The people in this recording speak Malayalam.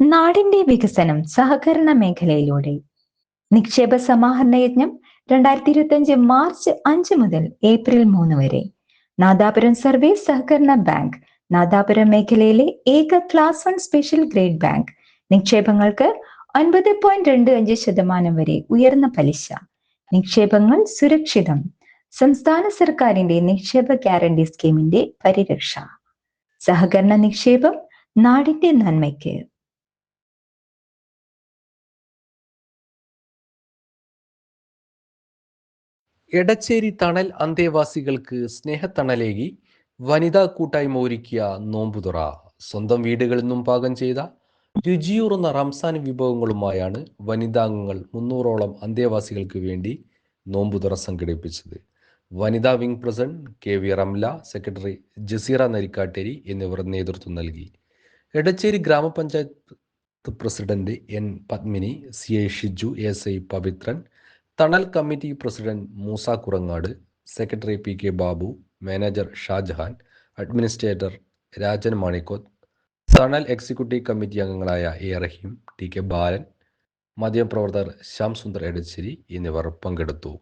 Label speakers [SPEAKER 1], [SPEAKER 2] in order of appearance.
[SPEAKER 1] നാടിന്റെ വികസനം സഹകരണ മേഖലയിലൂടെ. നിക്ഷേപ സമാഹരണ യജ്ഞം രണ്ടായിരത്തി ഇരുപത്തി അഞ്ച് മാർച്ച് അഞ്ച് മുതൽ ഏപ്രിൽ മൂന്ന് വരെ. നാദാപുരം സർവീസ് സഹകരണ ബാങ്ക് നാദാപുരം മേഖലയിലെ ഏക class one special grade bank. നിക്ഷേപങ്ങൾക്ക് ഒൻപത് പോയിന്റ് രണ്ട് അഞ്ച് ശതമാനം വരെ ഉയർന്ന പലിശ. നിക്ഷേപങ്ങൾ സുരക്ഷിതം. സംസ്ഥാന സർക്കാരിന്റെ നിക്ഷേപ ഗ്യാരണ്ടി സ്കീമിന്റെ പരിരക്ഷ. സഹകരണ നിക്ഷേപം നാടിന്റെ നന്മയ്ക്ക്.
[SPEAKER 2] എടച്ചേരി തണൽ അന്തേവാസികൾക്ക് സ്നേഹത്തണലേകി വനിതാ കൂട്ടായ്മ ഒരുക്കിയ നോമ്പുതുറ സ്വന്തം വീടുകളിൽ നിന്നും പാകം ചെയ്ത രുചിയൂറുന്ന റംസാൻ വിഭവങ്ങളുമായാണ് വനിതാംഗങ്ങൾ മുന്നൂറോളം അന്തേവാസികൾക്ക് വേണ്ടി നോമ്പുതുറ സംഘടിപ്പിച്ചത്. വനിതാ wing president K V Ramla secretary Jaseera Narikkatteri എന്നിവർ നേതൃത്വം നൽകി. Edacheri grama panchayat president N Padmini C I Shiju S I Pavithran Thanal committee president Moosa Kurangad secretary P K Babu manager Shajahan administrator Rajan Manikkoth Thanal executive committee അംഗങ്ങളായ A Raheem T K Balan മാധ്യമപ്രവർത്തകർ ശ്യാം സുന്ദർ എടച്ചേരി എന്നിവർ പങ്കെടുത്തു.